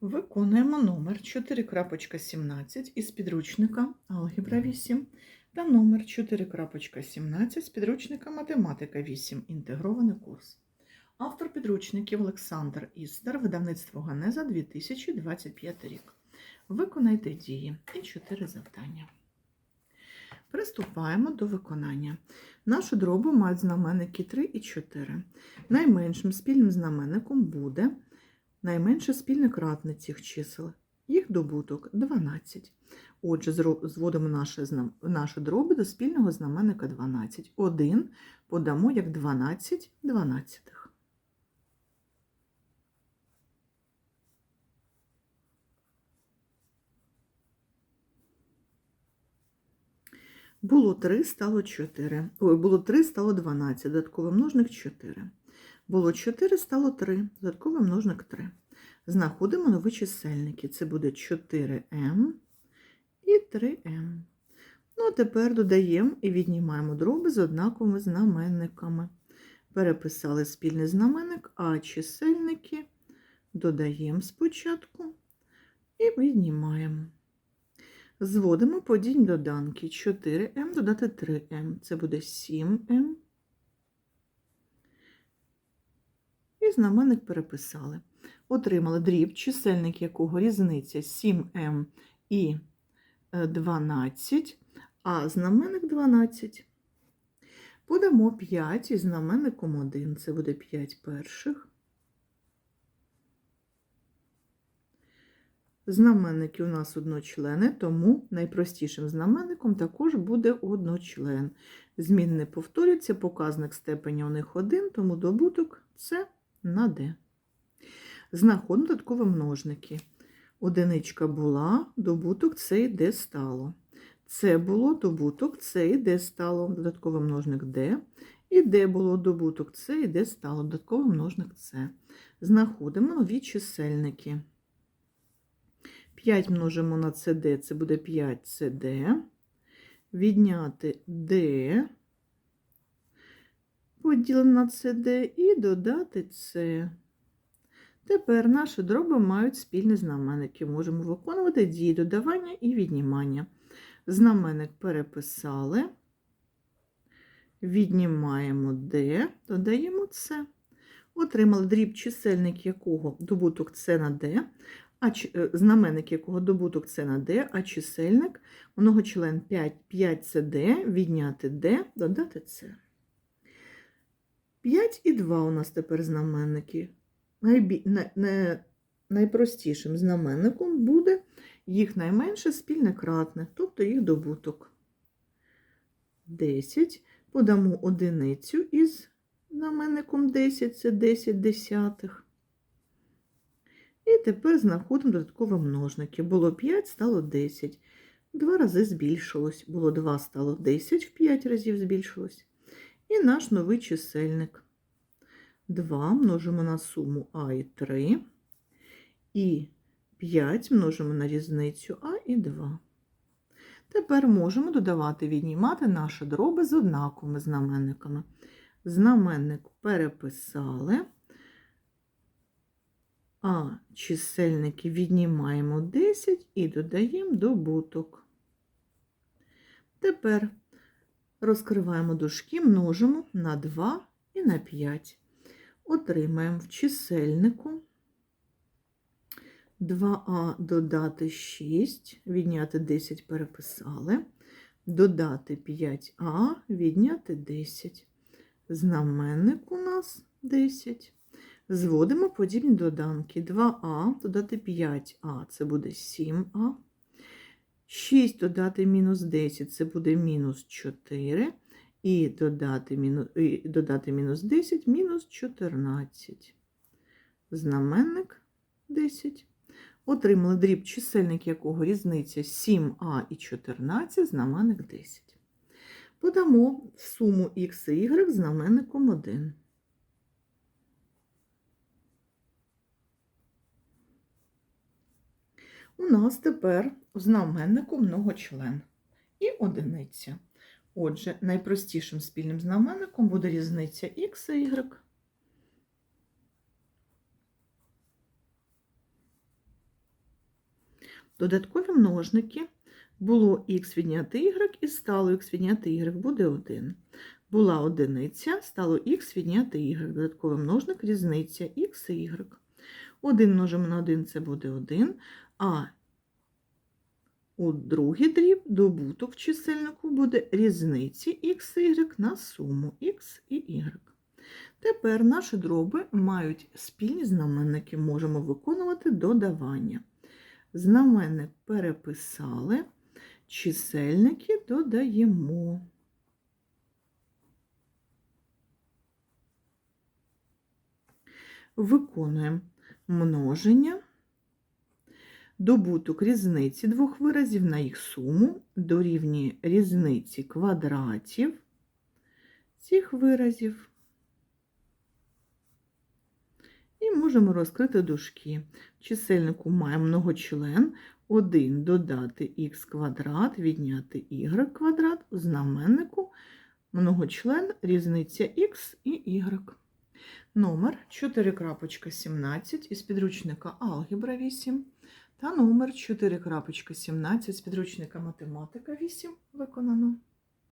Виконуємо номер 4.17 із підручника Алгебра 8 та номер 4.17 з підручника Математика 8. Інтегрований курс. Автор підручників Олександр Істер, видавництво Ганеза 2025 рік. Виконайте дії і 4 завдання. Приступаємо до виконання. Нашу дробу мають знаменники 3 і 4. Найменшим спільним знаменником буде найменше спільне кратне цих чисел. Їх добуток 12. Отже, зводимо наші, наші дроби до спільного знаменника 12. 1 подамо як 12 дванадцятих. Було 3, стало 4. Ой, було 3, стало 12, додатковий множник 4. Було 4, стало 3, додатковий множник 3. Знаходимо нові чисельники. Це буде 4m і 3m. Ну, а тепер додаємо і віднімаємо дроби з однаковими знаменниками. Переписали спільний знаменник, а чисельники додаємо спочатку і віднімаємо. Зводимо подібні доданки. 4m додати 3m. Це буде 7m. І знаменник переписали. Отримали дріб, чисельник якого різниця 7m і е, 12, а знаменник 12. Подамо 5 із знаменником 1. Це буде 5 перших. Знаменники у нас одночлени, тому найпростішим знаменником також буде одночлен. Змін не повторюється, показник степеня у них 1, тому добуток це на d. Знаходимо додаткові множники. Одиничка була, добуток це d стало. Це було добуток, це d стало, додатковий множник d. І d було добуток, це і d стало, додатковий множник c. Знаходимо нові чисельники. 5 множимо на cd, це буде 5 cd. Відняти d поділене на cd і додати c. Тепер наші дроби мають спільні знаменники. Можемо виконувати дії додавання і віднімання. Знаменник переписали, віднімаємо d, додаємо c. Отримали дріб чисельник якого добуток c на d, а е, знаменник якого добуток c на d, а чисельник многочлен 5, 5 це d, відняти d, додати c. 5 і 2 у нас тепер знаменники. Найбі... най... най- Найпростішим знаменником буде їх найменше спільне кратне, тобто їх добуток. 10. Подамо одиницю із знаменником 10, це 10 десятих. І тепер знаходимо додаткові множники. Було 5, стало 10. Два рази збільшилось. Було 2, стало 10, в 5 разів збільшилось. І наш новий чисельник. 2 множимо на суму А і 3. І 5 множимо на різницю А і 2. Тепер можемо додавати, віднімати наші дроби з однаковими знаменниками. Знаменник переписали, а чисельники віднімаємо 10 і додаємо добуток. Тепер розкриваємо дужки, множимо на 2 і на 5. Отримаємо в чисельнику 2а додати 6, відняти 10 переписали, додати 5а, відняти 10. Знаменник у нас 10. Зводимо подібні доданки. 2а додати 5а, це буде 7а. 6 додати мінус 10, це буде мінус 4. І додати, мінус, і додати мінус 10, мінус 14. Знаменник 10. Отримали дріб чисельник якого різниця 7а і 14, знаменник 10. Подамо суму х і y знаменником 1. У нас тепер у знаменнику многочлен і одиниця. Отже, найпростішим спільним знаменником буде різниця х і y. Додаткові множники. Було х відняти y і стало х відняти y буде 1. Була одиниця, стало х відняти y. Додатковий множник різниця х і y. 1 множимо на 1 це буде 1, а у другий дріб добуток чисельнику буде різниці і y на суму х і y. Тепер наші дроби мають спільні знаменники, можемо виконувати додавання. Знаменник переписали, чисельники додаємо. Виконуємо множення, добуток різниці двох виразів на їх суму дорівнює різниці квадратів цих виразів. І можемо розкрити дужки. В чисельнику маємо многочлен 1 додати х квадрат, відняти y квадрат, в знаменнику многочлен різниця х і y. Номер 4.17 із підручника Алгебра 8 та номер 4.17 з підручника Математика 8 виконано.